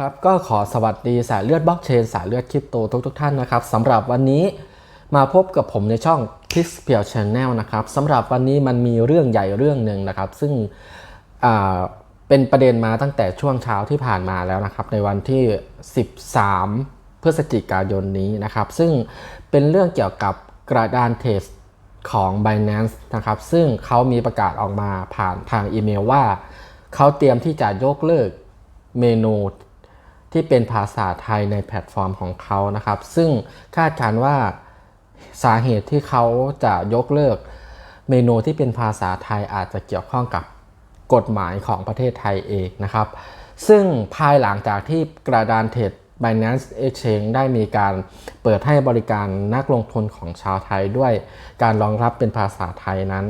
ครับก็ขอสวัสดีสายเลือดบล็อกเชน สายเลือดคริปโตทุกทกท่านนะครับสำหรับวันนี้มาพบกับผมในช่อง k i s p i e l Channel นะครับสำหรับวันนี้มันมีเรื่องใหญ่เรื่องหนึ่งนะครับ ซึ่งเป็นประเด็นมาตั้งแต่ช่วงเช้าที่ผ่านมาแล้วนะครับ ในวันที่ 13 พฤศจิกายนนี้นะครับ ซึ่งเป็นเรื่องเกี่ยวกับกระดานเทรดของ Binance นะครับ ซึ่งเขามีประกาศออกมาผ่านทางอีเมลว่า เขาเตรียมที่จะยกเลิกเมนู ที่เป็นภาษาไทยในแพลตฟอร์มของเขานะครับ ซึ่งคาดการณ์ว่าสาเหตุที่เขาจะยกเลิกเมนูที่เป็นภาษาไทยอาจจะเกี่ยวข้องกับกฎหมายของประเทศไทยเองนะครับ ซึ่งภายหลังจากที่กระดานเทรด Binance Exchange ได้มีการเปิดให้บริการนักลงทุนของชาวไทยด้วยการรองรับเป็นภาษาไทยนั้น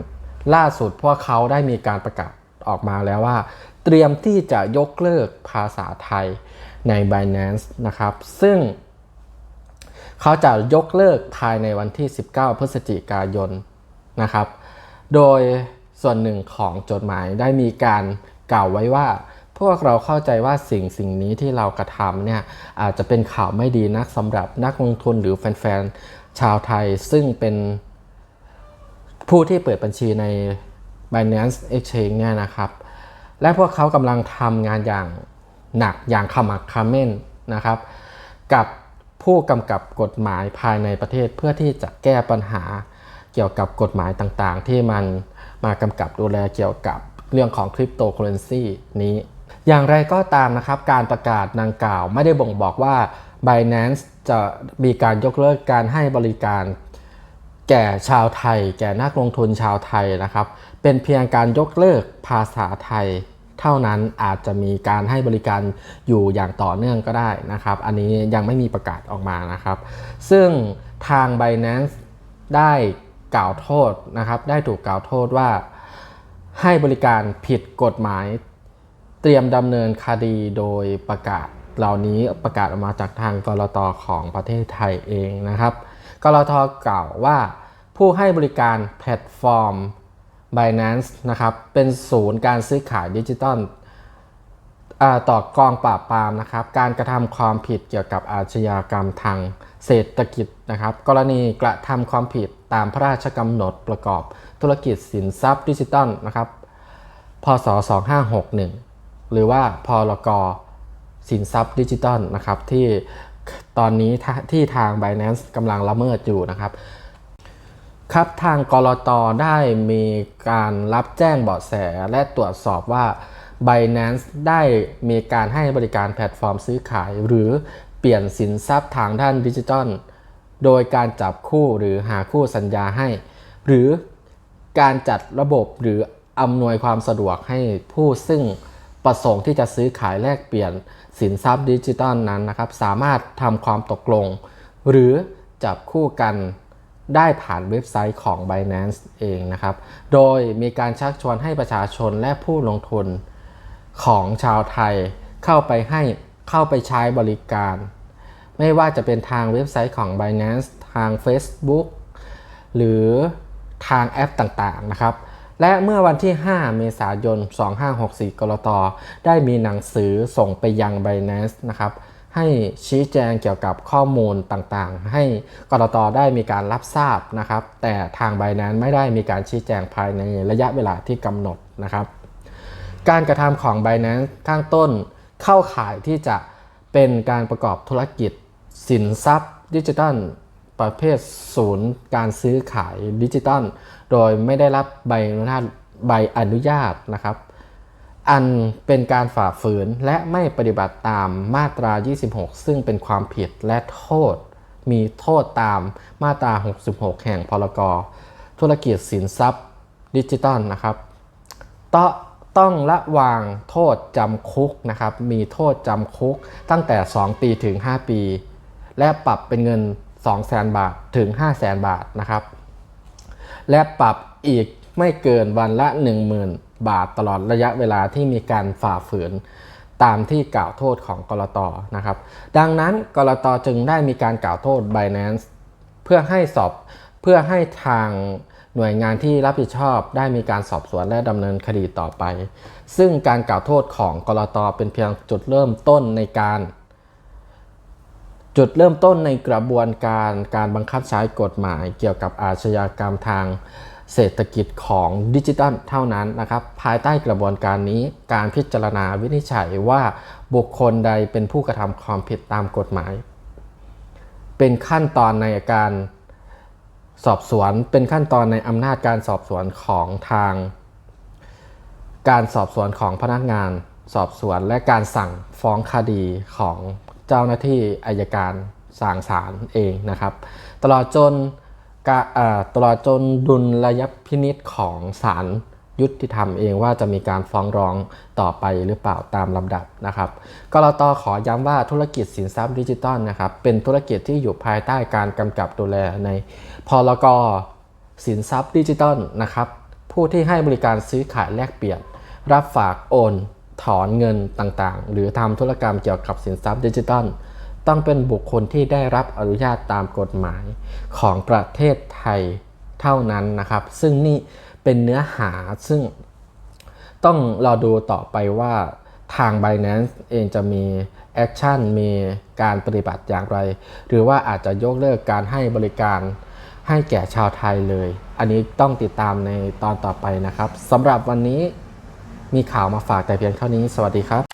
ล่าสุดพวกเขาได้มีการประกาศออกมาแล้วว่า เตรียมที่จะยกเลิกภาษาไทย ใน Binance นะครับ ซึ่งเขาจะยกเลิกภายในวันที่ 19 พฤศจิกายนนะครับ โดยส่วนหนึ่งของจดหมายได้มีการกล่าวไว้ว่า พวกเราเข้าใจว่าสิ่งสิ่งนี้ที่เรากระทำเนี่ยอาจจะเป็นข่าวไม่ดีนักสำหรับนักลงทุนหรือแฟนๆ ชาวไทย ซึ่งเป็นผู้ที่เปิดบัญชีใน Binance Exchange เนี่ยนะครับ และพวกเขากำลังทำงานอย่าง หนักอย่างขมักเขม้นนะครับ กับผู้กำกับกฎหมายภายในประเทศเพื่อที่จะแก้ปัญหาเกี่ยวกับกฎหมายต่างๆ ที่มันมากำกับดูแลเกี่ยวกับเรื่องของคริปโตเคอเรนซีนี้ อย่างไรก็ตามนะครับ การประกาศดังกล่าวไม่ได้บ่งบอกว่า Binance จะมีการยกเลิกการให้บริการ แก่ชาวไทย แก่นักลงทุนชาวไทยนะครับ เป็นเพียงการยกเลิกภาษาไทย เท่านั้นอาจจะมีการให้บริการอยู่อย่างต่อเนื่องก็ได้นะครับ อันนี้ยังไม่มีประกาศออกมานะครับ ซึ่งทาง Binance ได้กล่าวโทษนะครับ ได้ถูกกล่าวโทษว่าให้บริการผิดกฎหมาย เตรียมดำเนินคดีโดยประกาศเหล่านี้ประกาศออกมาจากทางกรตของประเทศไทยเองนะครับกรตกล่าวว่าผู้ให้บริการแพลตฟอร์ม Binance นะครับ เป็นศูนย์การซื้อขายดิจิตอลต่อกองปราบปรามนะครับ การกระทำความผิดเกี่ยวกับอาชญากรรมทางเศรษฐกิจนะครับ กรณีกระทำความผิดตามพระราชกำหนดประกอบธุรกิจสินทรัพย์ดิจิตอลนะครับ พศ 2561 หรือว่าพรกสินทรัพย์ดิจิตอลนะครับที่ตอนนี้ทที่ทาง Binance กำลังละเมิดอยู่นะครับ ครับทางกรตได้มีการรับแจ้งเบาะแสและตรวจสอบว่า Binance ได้มีการให้บริการแพลตฟอร์มซื้อขาย หรือเปลี่ยนสินทรัพย์ทางด้านดิจิทัล โดยการจับคู่หรือหาคู่สัญญาให้ หรือการจัดระบบหรืออำนวยความสะดวกให้ผู้ซึ่งประสงค์ที่จะซื้อขายแลกเปลี่ยนสินทรัพย์ดิจิทัลนั้นนะครับ สามารถทำความตกลง หรือจับคู่กัน ได้ผ่านเว็บไซต์ของ Binance เองนะครับ โดยมีการชักชวนให้ประชาชนและผู้ลงทุนของชาวไทยเข้าไปให้เข้าไปใช้บริการ ไม่ว่าจะเป็นทางเว็บไซต์ของ Binance ทาง Facebook หรือทางแอปต่างๆนะครับ และเมื่อวันที่ 5 เมษายน 2564 กรตได้มีหนังสือส่งไปยัง Binance นะครับ ให้ชี้แจงเกี่ยวกับข้อมูลต่างๆ ให้กรตได้มีการรับทราบนะครับ แต่ทาง Binance ไม่ได้มีการชี้แจงภายในระยะเวลาที่กำหนดนะครับ การกระทำของ Binance ข้างต้นเข้าข่ายที่จะเป็นการประกอบธุรกิจ สินทรัพย์ ดิจิทัล ประเภทศูนย์การซื้อขายดิจิทัล โดยไม่ได้รับใบอนุญาตใบอนุญาตนะครับ อันเป็นการฝ่าฝืนและไม่ปฏิบัติตามมาตรา 26 ซึ่งเป็นความผิดและโทษ มีโทษตามมาตรา 66 แห่งพรกธุรกิจสินทรัพย์ดิจิทัลนะครับต้องต้องละวางโทษจำคุกนะครับ มีโทษจำคุกตั้งแต่ 2 ปีถึง 5 ปี และปรับเป็นเงิน 200,000 บาทถึง 500,000 บาทนะครับ และปรับอีกไม่เกินวันละ 10,000 บาทตลอดระยะเวลาที่มีการฝ่าฝืนตามที่กล่าวโทษของกรตนะครับ ดังนั้นกรตจึงได้มีการกล่าวโทษ Binance เพื่อให้สอบเพื่อให้ทางหน่วยงานที่รับผิดชอบได้มีการสอบสวนและดำเนินคดีต่อไป ซึ่งการกล่าวโทษของกรตเป็นเพียงจุดเริ่มต้นในการ จุดเริ่มต้นในกระบวนการการบังคับใช้กฎหมายเกี่ยวกับอาชญากรรมทาง เศรษฐกิจของดิจิทัลเท่านั้นนะครับภายใต้กระบวนการนี้การพิจารณาวินิจฉัยว่าบุคคลใดเป็นผู้กระทำความผิดตามกฎหมาย เป็นขั้นตอนในการสอบสวนเป็นขั้นตอนในอำนาจการสอบสวนของทาง การสอบสวนของพนักงาน สอบสวนและการสั่งฟ้องคดีของเจ้าหน้าที่อายการสั่งศาลเองนะครับ ตลอดจน ตลอดจนดุลระยะพินิษของศาลยุติธรรมเองว่าจะมีการฟ้องร้องต่อไปหรือเปล่าตามลำดับนะครับกรตขอย้ำว่าธุรกิจสินทรัพย์ดิจิทัลนะครับเป็นธุรกิจที่อยู่ภายใต้การกำกับดูแลในพรกสินทรัพย์ดิจิทัลนะครับผู้ที่ให้บริการซื้อขายแลกเปลี่ยน รับฝากโอน ถอนเงินต่างๆ หรือทำธุรกรรมเกี่ยวกับสินทรัพย์ดิจิทัล ต้องเป็นบุคคลที่ได้รับอนุญาตตามกฎหมายของประเทศไทยเท่านั้นนะครับ ซึ่งนี่เป็นเนื้อหาซึ่งต้องรอดูต่อไปว่าทาง Binance เองจะมีแอคชั่นมีการปฏิบัติอย่างไร หรือว่าอาจจะยกเลิกการให้บริการให้แก่ชาวไทยเลย อันนี้ต้องติดตามในตอนต่อไปนะครับสำหรับวันนี้มีข่าวมาฝากแต่เพียงเท่านี้ สวัสดีครับ